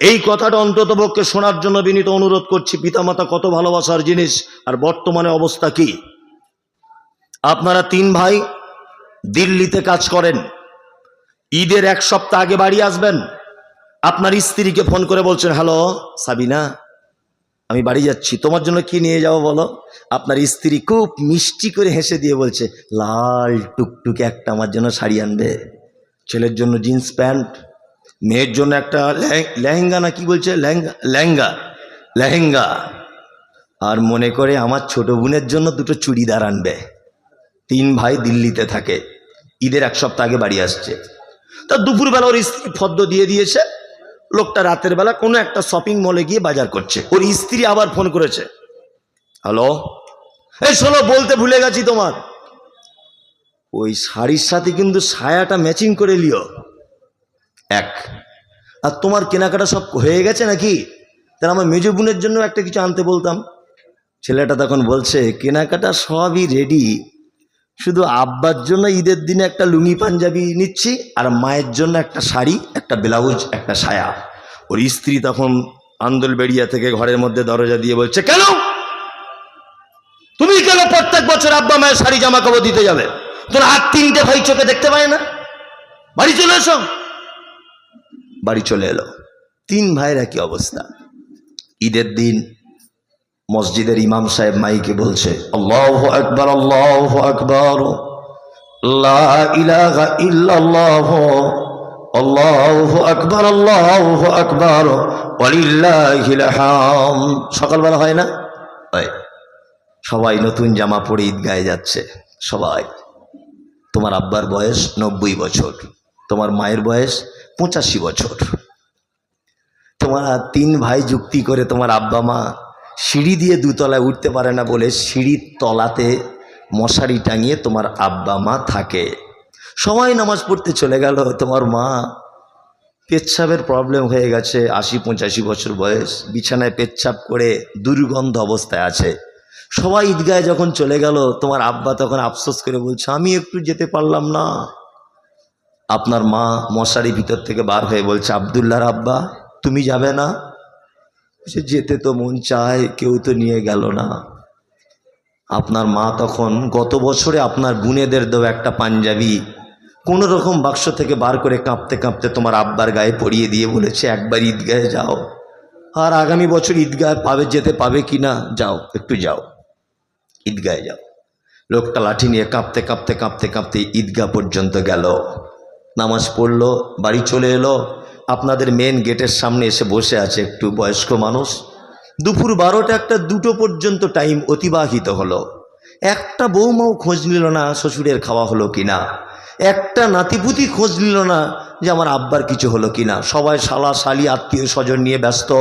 এই কথাটা অন্তত পক্ষে শোনার জন্য বিনীত অনুরোধ করছি, পিতামাতা কত ভালোবাসার জিনিস, আর বর্তমানে অবস্থা কি? আপনারা তিন ভাই দিল্লিতে কাজ করেন, ঈদের এক সপ্তাহ আগে বাড়ি আসবেন, আপনার স্ত্রীকে ফোন করে বলছেন, হ্যালো, সাবিনা, আমি বাড়ি যাচ্ছি, তোমার জন্য কি নিয়ে যাব বলো? আপনার স্ত্রী খুব মিষ্টি করে হেসে দিয়ে বলছে, লাল টুকটুকে একটা আমার জন্য শাড়ি আনবে, ছেলের জন্য জিন্স প্যান্ট মেয়ের জন্য একটা লেহে- লেহেঙ্গা না কি বলছে? লেহেঙ্গা লেহেঙ্গা লেহেঙ্গা। আর মনে করে আমার ছোট বোনের জন্য দুটো চুড়িদার আনবে। তিন ভাই দিল্লিতে থাকে। ঈদের এক সপ্তাহ আগে বাড়ি আসছে। তা দুপুরবেলা ওর স্ত্রী ফদ্দ দিয়ে দিয়েছে। লোকটা রাতের বেলা কোনো একটা শপিং মলে গিয়ে বাজার করছে। ওর স্ত্রী আবার ফোন করেছে। হ্যালো? এই শোনো, বলতে ভুলে গেছি তোমার। ওই শাড়ির সাথে কিন্তু সায়াটা ম্যাচিং করে লিও এক। আর তোমার কেনাকাটা সব হয়ে গেছে নাকি? তাহলে আমার মেজ বোনের জন্য একটা কিছু আনতে বলতাম। ছেলেটা তখন বলছে, কেনাকাটা সবই রেডি শুধু আব্বার জন্য ঈদের দিনে একটা লুঙ্গি পাঞ্জাবি নিচ্ছি, আর মায়ের জন্য একটা শাড়ি, একটা ব্লাউজ, একটা সায়া। ওর স্ত্রী তখন আন্দোলবেড়িয়া থেকে ঘরের মধ্যে দরজা দিয়ে বলছে, কেন? তুমি কেন প্রত্যেক বছর আব্বা মায়ের শাড়ি জামা কাপড় দিতে যাবে? তোর হাত তিনটে ভাই চোখে দেখতে পায় না? বাড়ি চলে এসো। বাড়ি চলে এলো। তিন ভাইয়ের একই অবস্থা। ঈদের দিন মসজিদের ইমাম সাহেব মাইকে বলছে, আল্লাহ আকবর আল্লাহ আকবর আকবর, আল্লাহ আকবর সকালবেলা হয় না? হয়। সবাই নতুন জামা পরে ঈদগায় যাচ্ছে, সবাই। তোমার আব্বার বয়স নব্বই বছর, তোমার মায়ের বয়স পঁচাশি বছর। তোমার তিন ভাই যুক্তি করে তোমার আব্বা মা সিঁড়ি দিয়ে দুতলায় উঠতে পারে না বলে সিঁড়ির তলাতে মশারি টাঙিয়ে তোমার আব্বা মা থাকে। সবাই নামাজ পড়তে চলে গেল, তোমার মা পেচ্ছাপের প্রবলেম হয়ে গেছে, আশি পঁচাশি বছর বয়স, বিছানায় পেচ্ছাপ করে দুর্গন্ধ অবস্থায় আছে। সবাই ঈদগায় যখন চলে গেল, তোমার আব্বা তখন আফসোস করে বলছে, আমি একটু যেতে পারলাম না। আপনার মা মশারি ভিতর থেকে বার হয়ে বলছে আবদুল্লাহর আব্বা, তুমি যাবে না? সে যেতে তো মন চায়, কেউ তো নিয়ে গেল না। আপনার মা তখন গত বছরে আপনার বোনেদের দেওয়া একটা পাঞ্জাবি কোনো রকম বাক্স থেকে বার করে কাঁপতে কাঁপতে তোমার আব্বার গায়ে পরিয়ে দিয়ে বলেছে, একবার ঈদগাহে যাও। আর আগামী বছর ঈদগাহ পাবে, যেতে পাবে কি না, যাও, একটু যাও। ঈদগাহে যাও। লোকটা লাঠি নিয়ে কাঁপতে কাঁপতে কাঁপতে কাঁপতে ঈদগাহ পর্যন্ত গেল। নামাজ পড়ল, বাড়ি চলে এলো। আপনাদের মেন গেটের সামনে এসে বসে আছে একটু বয়স্ক মানুষ। দুপুর বারোটা একটা দুটো পর্যন্ত টাইম অতিবাহিত হলো। একটা বৌমাও খোঁজ নিল না শ্বশুরের খাওয়া হলো কি না একটা নাতিপুতি খোঁজ নিল না যে আমার আব্বার কিছু হলো কি না সবাই শালা, শালি, আত্মীয় স্বজন নিয়ে ব্যস্ত।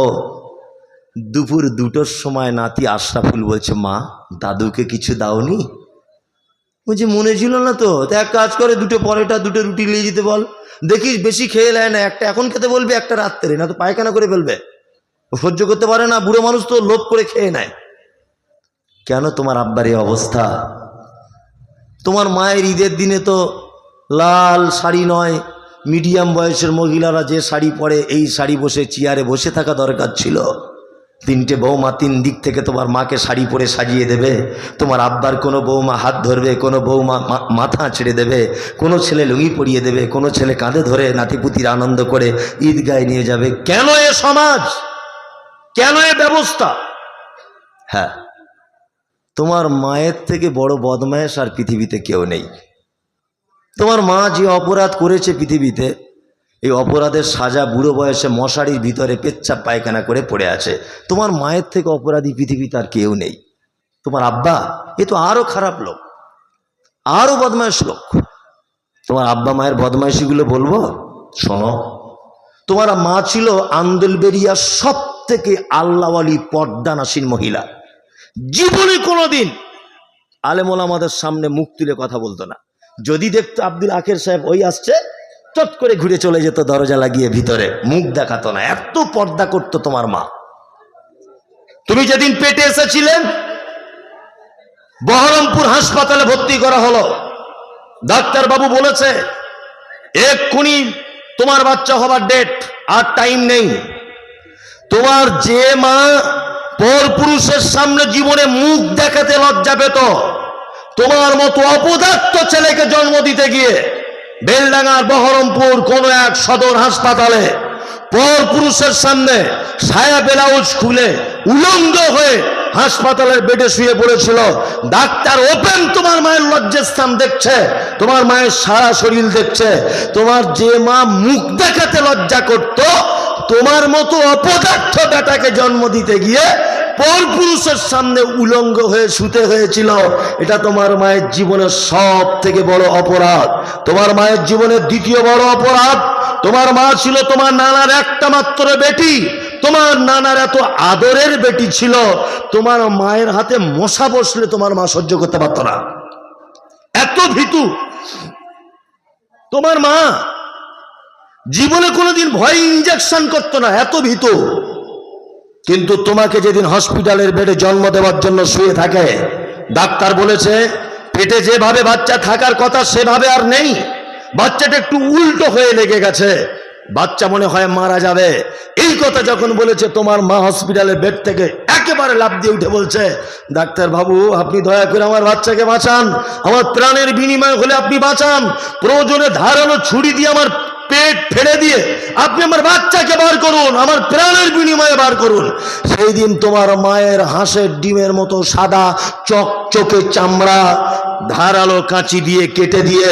দুপুর দুটোর সময় নাতি আশরাফুল বলছে, মা, দাদুকে কিছু দাওনি? বলছি, মনে ছিল না তো? তা এক কাজ করে, দুটো পরোটা, দুটো রুটি নিয়ে যেতে বল। দেখিস, বেশি খেয়ে নেয় না। একটা এখন খেতে বলবে, একটা রাত্রে। না তো পায়খানা করে ফেলবে। সহ্য করতে পারে না, বুড়ো মানুষ তো লোভ করে খেয়ে নেয়। কেন তোমার আব্বার এই অবস্থা? তোমার মায়ের ঈদের দিনে তো লাল শাড়ি নয়। মিডিয়াম বয়সের মহিলারা যে শাড়ি পরে, এই শাড়ি বসে, চেয়ারে বসে থাকা দরকার ছিল। তিনটে বৌমা তিন দিক থেকে তোমার মাকে শাড়ি পরে সাজিয়ে দেবে। তোমার আব্বার কোনো বৌমা হাত ধরবে, কোনো বৌমা মাথা ছেড়ে দেবে, কোনো ছেলে লুঙ্গি পরিয়ে দেবে, কোনো ছেলে কাঁধে ধরে নাতিপুতির আনন্দ করে ঈদগায় নিয়ে যাবে। কেন এ সমাজ? কেন এ ব্যবস্থা? হ্যাঁ তোমার মায়ের থেকে বড় বদমায়েশ আর পৃথিবীতে কেউ নেই। তোমার মা যে অপরাধ করেছে পৃথিবীতে এই অপরাধের সাজা বুড়ো বয়সে মশারির ভিতরে পেচ্ছাপ পায়খানা করে পড়ে আছে। তোমার মায়ের থেকে অপরাধী পৃথিবীতে আর কেউ নেই। তোমার আব্বা, এ তো আরও খারাপ লোক আরও বদমাইশ লোক। তোমার আব্বা মায়ের বদমাইশিগুলো বলব? শোনো, তোমার মা ছিল আন্দোলবেরিয়া সব থেকে আল্লাহওয়ালি পর্দানাসীন মহিলা। জীবনে কোনোদিন আলেমোল আমাদের সামনে মুখ তুলে কথা বলতো না। যদি দেখতো আব্দুল আখের সাহেব ওই আসছে চট করে ঘুরে চলে যেত দরজা লাগিয়ে ভিতরে। মুখ দেখাতো না। এত পর্দা করতো তোমার মা। তুমি যেদিন পেটে এসেছিলেন, বহরমপুর হাসপাতালে ভর্তি করা হলো। ডাক্তার বাবু বলেছে, এক্ষুনি তোমার বাচ্চা হবার ডেট আর টাইম নেই। তোমার যে মা পর পুরুষের সামনে জীবনে মুখ দেখাতে লজ্জা পেত, তোমার মতো অপদার্থ ছেলেকে জন্ম দিতে গিয়ে বেলডাঙ্গার বহরমপুর কোন এক সদর হাসপাতালে পর পুরুষের সামনে ছায়া ব্লাউজ খুলে উলঙ্গ হয়ে হাসপাতালের বেডে শুয়ে পড়েছিল। ডাক্তার ওপেন, তোমার মায়ের লজ্জার স্থান দেখছে, তোমার মায়ের সারা শরীর দেখছে, তোমার যে মা মুখ দেখাতে লজ্জা করত, তোমার মতো অপদার্থ বেটাকে জন্ম দিতে গিয়ে পর পুরুষের সামনে উলঙ্গ হয়ে শুতে হয়েছিল। এটা তোমার মায়ের জীবনের সব থেকে বড় অপরাধ। তোমার মায়ের জীবনের দ্বিতীয় বড় অপরাধ, তোমার মা ছিল তোমার নানার একটা মাত্র বেটি। তোমার নানার এত আদরের বেটি ছিল, তোমার মায়ের হাতে মশা বসলে তোমার মা সহ্য করতে পারত না। এত ভীতু। তোমার মা জীবনে কোনোদিন ভয় ইঞ্জেকশন করতো না, এত ভীতু। কিন্তু তোমাকে যেদিন হসপিটালের বেডে জন্ম দেওয়ার জন্য শুয়ে থাকে, ডাক্তার বলেছে, পেটে যেভাবে বাচ্চা থাকার কথা সেভাবে আর নেই। বাচ্চাটা একটু উল্টো হয়ে লেগে গেছে। বাচ্চা মনে হয় মারা যাবে। এই কথা যখন বলেছে, তোমার মা হসপিটালের বেড থেকে একেবারে লাভ দিয়ে উঠে বলছে, ডাক্তার বাবু, আপনি দয়া করে আমার বাচ্চাকে বাঁচান। আমার প্রাণের বিনিময় হলে আপনি বাঁচান। প্রয়োজনে ধারালো ছুরি দিয়ে আমার পেট ফেলে দিয়ে আপনি আমার বাচ্চাকে বার করুন, আমার প্রাণের বিনিময়ে বার করুন। সেই দিন তোমার মায়ের হাঁসের ডিমের মতো সাদা চকচকে চামড়া, ধারালো কাঁচি দিয়ে কেটে দিয়ে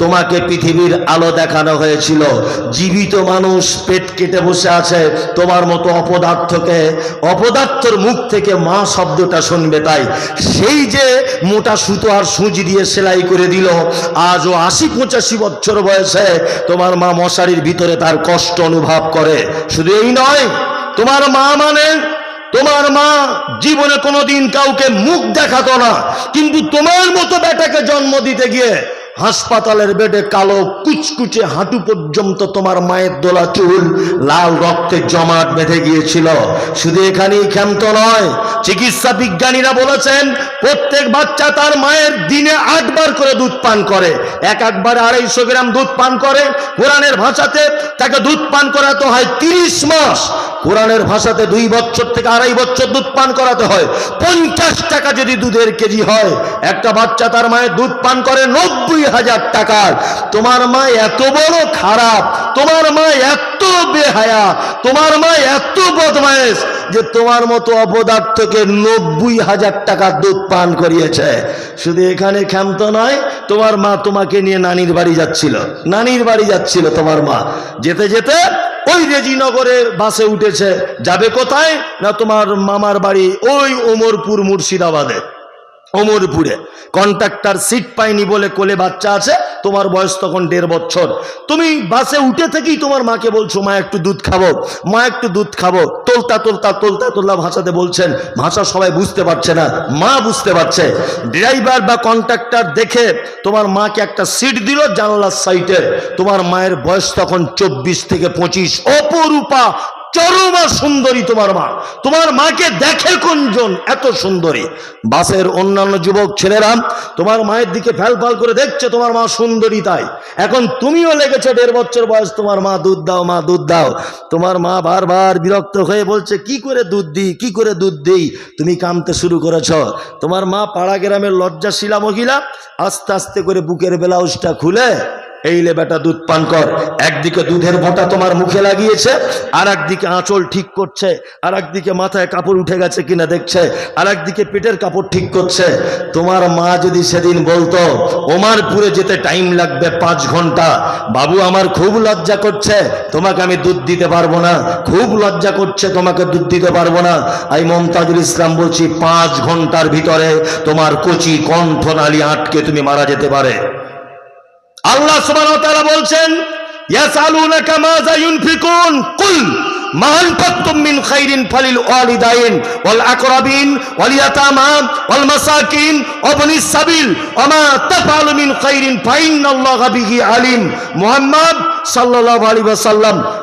তোমাকে পৃথিবীর আলো দেখানো হয়েছিল। জীবিত মানুষ পেট কেটে বসে আছে, তোমার মতো অপদার্থকে, অপদার্থর মুখ থেকে মা শব্দটা শুনবে তাই। সেই যে মোটা সুতো আর সুঁচ দিয়ে সেলাই করে দিল, আজও আশি পঁচাশি বছর বয়সে তোমার মা মশারির ভিতরে তার কষ্ট অনুভব করে। শুধু এই নয়, তোমার মা মানে তোমার মা জীবনে কোনোদিন কাউকে মুখ দেখাতো না, কিন্তু তোমার মতো বেটাকে জন্ম দিতে গিয়ে হাসপাতালের বেডে কালো কুচকুচে হাঁটু পর্যন্ত তোমার মায়ের দোলা চুল, লাল রক্তে জমাট বেঁধে গিয়েছিল। শুধু এখানেই ক্ষান্ত নয়, চিকিৎসা বিজ্ঞানীরা বলেছেন, প্রত্যেক বাচ্চা তার মায়ের দিনে আটবার করে দুধ পান করে। এক একবারে আড়াইশো গ্রাম দুধ পান করে, কোরআনের ভাষাতে তাকে দুধ পান করাতে হয় তিরিশ মাস। কোরআনের ভাষাতে দুই বছর থেকে আড়াই বছর দুধ পান করাতে হয়। পঞ্চাশ টাকা যদি দুধের কেজি হয়, একটা বাচ্চা তার মায়ের দুধ পান করে নব্বই হাজার টাকার। তোমার মা এত বড় খারাপ, তোমার মা এত বেহায়া, তোমার মা এত বদমায়েশ যে তোমার মতো অপদার্থকে নব্বই হাজার টাকা দুধ পান করিয়েছে। শুধু এখানে ক্ষান্ত নয়, তোমার মা তোমাকে নিয়ে নানির বাড়ি যাচ্ছিল। নানির বাড়ি যাচ্ছিল তোমার মা। যেতে যেতে ওই রেজিনগরে বাসে উঠেছে। যাবে কোথায়? না তোমার মামার বাড়ি ওই ওমরপুর মুর্শিদাবাদে। ওমরপুরে কন্ট্রাক্টর সিট পাইনি বলে কোলে বাচ্চা আছে, তোমার বয়স তখন দেড় বছর। তুমি বাসে উঠে থেকেই তোমার মাকে বলছো, মা, একটু দুধ খাব, মা, একটু দুধ খাব। তোলতা তোলতা তোলতা তোলতা ভাষাতে বলছেন, ভাষা সবাই বুঝতে পারছে না, মা বুঝতে পারছে। ড্রাইভার বা কন্ট্রাক্টর দেখে তোমার মাকে একটা সিট দিল জানলার সাইটে তোমার মায়ের বয়স তখন চব্বিশ থেকে পঁচিশ। অপরূপা চরমা সুন্দরী তোমার মা। তোমার মাকে দেখে কোনজন এত সুন্দরী? বাসের অন্যান্য যুবক ছেলেরা, তোমার মায়ের দিকে ফ্যাল ফাল করে দেখছে, তোমার মা সুন্দরী তাই। এখন তুমিও লেগেছে, দেড় বছর বয়স, তোমার মা দুধ দাও, মা দুধ দাও। তোমার মা বারবার বিরক্ত হয়ে বলছে, কি করে দুধ দিই, কি করে দুধ দিই? তুমি কামতে শুরু করেছ। তোমার মা পাড়া গ্রামের লজ্জাশীলা মহিলা, আস্তে আস্তে করে বুকের ব্লাউজটা খুলে এই লে বেটা দুধ পান কর। একদিকে দুধের ভোঁটা তোমার মুখে লাগিয়েছে আর একদিকে আঁচল ঠিক করছে আর একদিকে মাথায় কাপড় উঠে গেছে কিনা দেখছে আর একদিকে পেটের কাপড় ঠিক করছে। তোমার মা যদি সেদিন বলতো, ওমারপুরে যেতে টাইম লাগবে পাঁচ ঘণ্টা, বাবু আমার খুব লজ্জা করছে, তোমাকে আমি দুধ দিতে পারব না, খুব লজ্জা করছে তোমাকে দুধ দিতে পারব না। আমি মমতাজুল ইসলাম বলছি, পাঁচ ঘণ্টার ভিতরে তোমার কচি কণ্ঠনালী আটকে তুমি মারা যেতে পারে। আল্লাহ সুবহানাহু বলছেন খাইরিন ফালিল মাসাকিন সাবিল খাইরিন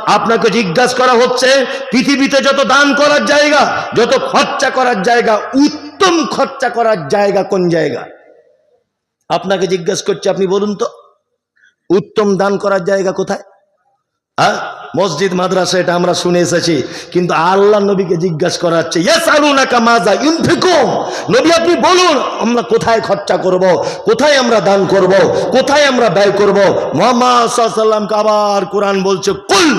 আপনাকে জিজ্ঞাসা করা হচ্ছে, পৃথিবীতে যত দান করার জায়গা, যত খরচা করার জায়গা, উত্তম খরচা করার জায়গা কোন জায়গা? আপনাকে জিজ্ঞাসা করছে, আপনি বলুন তো। উত্তম দান করার জায়গা কোথায়? হ্যাঁ? মসজিদ, মাদ্রাসা, এটা আমরা শুনে এসেছি। কিন্তু আল্লাহ নবীকে জিজ্ঞাসা করা হচ্ছে নবী আপনি বলুন, আমরা কোথায় খরচা করব? কোথায় আমরা দান করব? কোথায় আমরা ব্যয় করব? মোহাম্মদ আবার কোরআন বলছে, কুল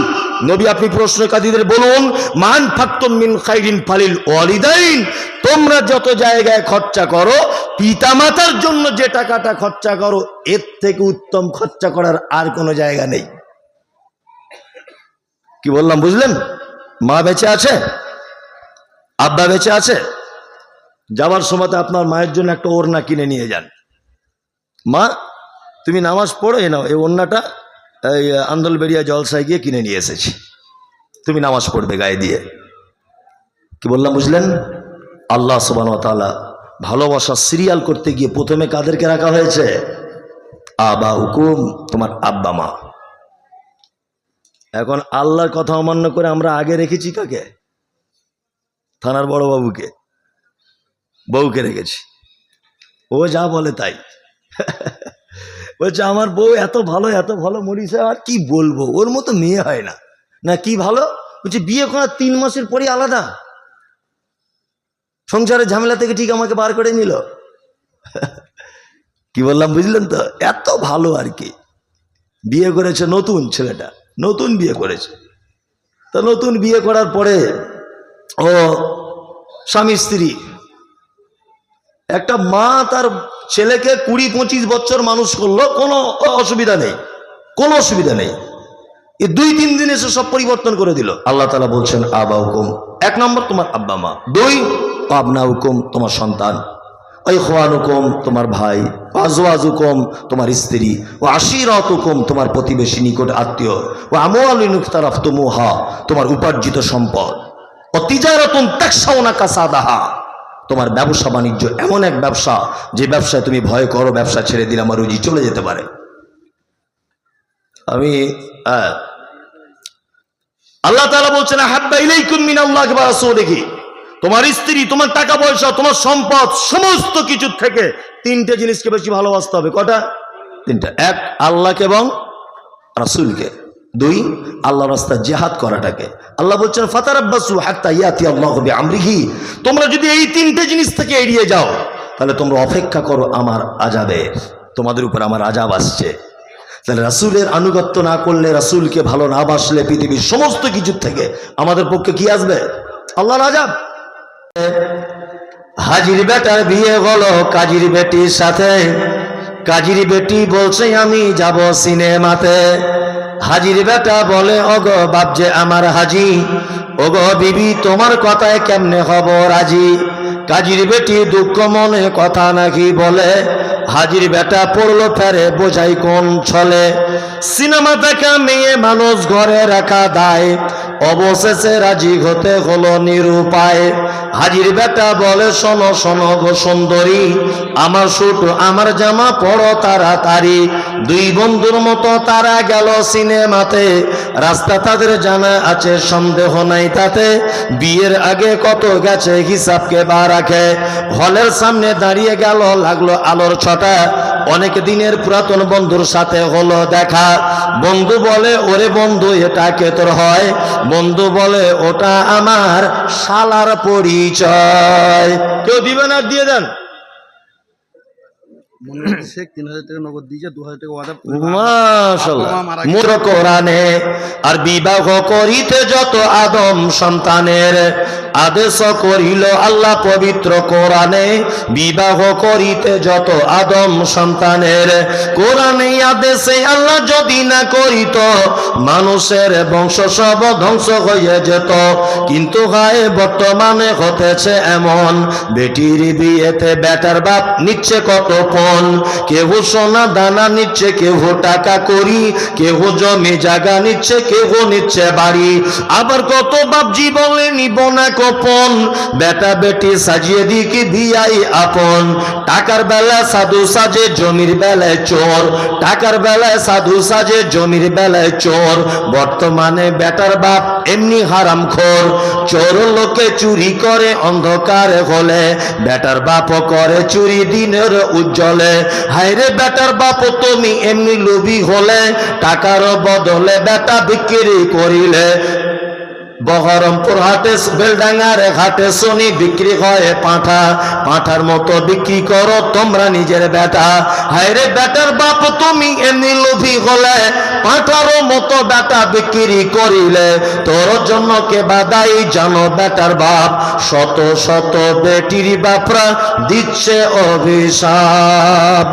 নবী, আপনি প্রশ্নকারীদের বলুন, মান ফাক্তুম মিন খাইরিন ফালিল ওয়ালিদাইন, তোমরা যত জায়গায় খরচা করো, পিতামাতার জন্য যে টাকাটা খরচা করো, এর থেকে উত্তম খরচা করার আর কোনো জায়গা নেই। কি বললাম, বুঝলেন? মা বেঁচে আছে? আব্বা বেঁচে আছে? যাওয়ার সময় আপনার মায়ের জন্য একটা ওড়না কিনে নিয়ে যান। মা, তুমি নামাজ পড়ো এ নাও, এই ওড়নাটা এই আন্দোলবেড়িয়া জলসায় গিয়ে কিনে নিয়ে এসেছি। তুমি নামাজ পড়বে গায়ে দিয়ে। কি বললাম, বুঝলেন? আল্লাহ সুবান তালা ভালোবাসা সিরিয়াল করতে গিয়ে প্রথমে কাদেরকে রাখা হয়েছে? আবা হুকুম তোমার আব্বা মা। এখন আল্লাহর কথা অমান্য করে আমরা আগে রেখেছি কাকে? থানার বড় বাবুকে। বউকে রেখেছি। ও যা বলে তাই। বলছে, আমার বউ এত ভালো এত ভালো মরিছে আর কি বলব? ওর মতো মেয়ে হয় না। না, কি ভালো? বলছে, বিয়ে করার তিন মাসের পরই আলাদা। সংসারের ঝামেলা থেকে ঠিক আমাকে বার করে নিল। কি বললাম, বুঝলেন তো? এত ভালো আর কি। বিয়ে করেছে নতুন ছেলেটা, নতুন বিয়ে করেছে। তা নতুন বিয়ে করার পরে ও স্বামী স্ত্রী, একটা মা তার ছেলেকে কুড়ি পঁচিশ বছর মানুষ করল, কোনো অসুবিধা নেই, কোনো অসুবিধা নেই। এই দুই তিন দিন এসে সব পরিবর্তন করে দিল। আল্লাহ তালা বলছেন আবা হুকুম এক নম্বর, তোমার আব্বা মা। দুই পাবনা হুকুম তোমার সন্তান। ওই খোয়ান হুকুম তোমার ভাই। আজওয়াজ হুকুম তোমার স্ত্রী। ও আশিরত হুকুম তোমার প্রতিবেশী নিকট আত্মীয়। ও আমলিনুক তারাফ তুমুহা তোমার উপার্জিত সম্পদ। ও তিজারতুন তাকসাউনা কাসাদাহা। তোমার ব্যবসা বাণিজ্য এমন এক ব্যবসা, যে ব্যবসায় তুমি ভয় করো, ব্যবসা ছেড়ে দিলে আমার রুজি চলে যেতে পারে। আমি আল্লাহ তাআলা বলছেন হাব্বা ইলাইকুম মিনাল্লাহি ওয়া রাসূলিহি। তোমার স্ত্রী, তোমার টাকা পয়সা, তোমার সম্পদ, সমস্ত কিছু থেকে তিনটে জিনিসকে বেশি ভালোবাসতে হবে। কটা তিনটা। এক, আল্লাহকে এবং রাসূলকে। দুই আল্লাহ রাস্তা জেহাদ করাটাকে। আল্লাহ বলছেন ফাতার আব্বাসু হাত্তা ইয়াতি আল্লাহ হবে আমরিহি তোমরা যদি এই তিনটে জিনিস থেকে এড়িয়ে যাও, তাহলে তোমরা অপেক্ষা করো আমার আজাবের তোমাদের উপর আমার আজাব আসছে। তাহলে রাসূলের আনুগত্য না করলে, রাসূলকে ভালো না বাসলে পৃথিবীর সমস্ত কিছুর থেকে আমাদের পক্ষে কি আসবে? আল্লাহর আজাব। হাজির বেটার বিয়ে হলো কাজির বেটির সাথে। কাজির বেটি বলছে, আমি যাব সিনেমাতে। হাজির বেটা বলে অগ বাপ যে আমার হাজি, ওগো বিবি, তোমার কথায় কেমনে হব রাজি? কাজির বেটি দুঃখ মনে কথা নাকি বলে? হাজির বেটা পড়ল ফেরে, বোঝাই কোন ছলে? সিনেমা দেখা মেয়ে মানুষ ঘরে রাখা দায়। অবশেষে রাজি হতে হলো নিরুপায়। হাজির বেটা বলে, শোনো শোনো গো সুন্দরী, আমার সুট আমার জামা পড়ো তাড়াতাড়ি। দুই বন্ধুর মতো তারা গেল সিনেমাতে। রাস্তা তাদের জানা আছে, সন্দেহ নাই তাতে। বিয়ের আগে কত গেছে হিসাবকে বা রাখে হলের সামনে দাঁড়িয়ে গেল লাগল আলোর ছটা। অনেক দিনের পুরাতন বন্ধুর সাথে হলো দেখা। বন্ধু বলে ওরে বন্ধু এটা কে তোর হয়? বন্ধু বলে ওটা আমার শালার পরিচয়। কেউ দিবেন আর দিয়ে দেন। আর বিবাহ করিতে যত আদম সন্তানের আদেশ করিল আল্লাহ পবিত্র কোরআনে, বিবাহ করিতে যত আদম সন্তানের। কোরআনে আদেশে আল্লাহ যদি না করিত, মানুষের বংশ সব ধ্বংস হয়ে যেত। কিন্তু হয়, বর্তমানে হতেছে এমন। বেটির বিয়েতে বেটার বাপ নিচ্ছে কত পণ কেহ সোনা দানা নিচ্ছে, কেহ টাকা করি কেহ জমি জায়গা নিচ্ছে, কেহ নিচ্ছে বাড়ি। আবার কত বাপজি বলে নিব না গোপন। বেটা বেটি সাজিয়ে দিকে ভিআই আপন। টাকার বেলা সাধু সাজে, জমির বেলায় চোর। টাকার বেলায় সাধু সাজে, জমির বেলায় চোর। বর্তমানে বেটার বাপ এমনি হারাম খোর চোর লোকে চুরি করে অন্ধকারে হলে, বেটার বাপ করে চুরি দিনের উজ্জ্বলে। হায়রে বেটার বাপ, তুমি এমনি লোভী হলে, টাকার বদলে বেটা বিক্রি করিলে। বহরমপুর হাটে বেলডাঙ্গার ঘাটে শনি বিক্রি হয় পাঁঠা। পাঁঠার মতো বিক্রি করো তোমরা নিজের বেটা। হায়রে বেটার বাপ, তুমি এমনি লোভী হলে পাঁঠারও মতো বেটা বিক্রি করিলে। তোর জন্য কে বাদাই জানো বেটার বাপ। শত শত বেটির বাপরা দিচ্ছে অভিশাপ।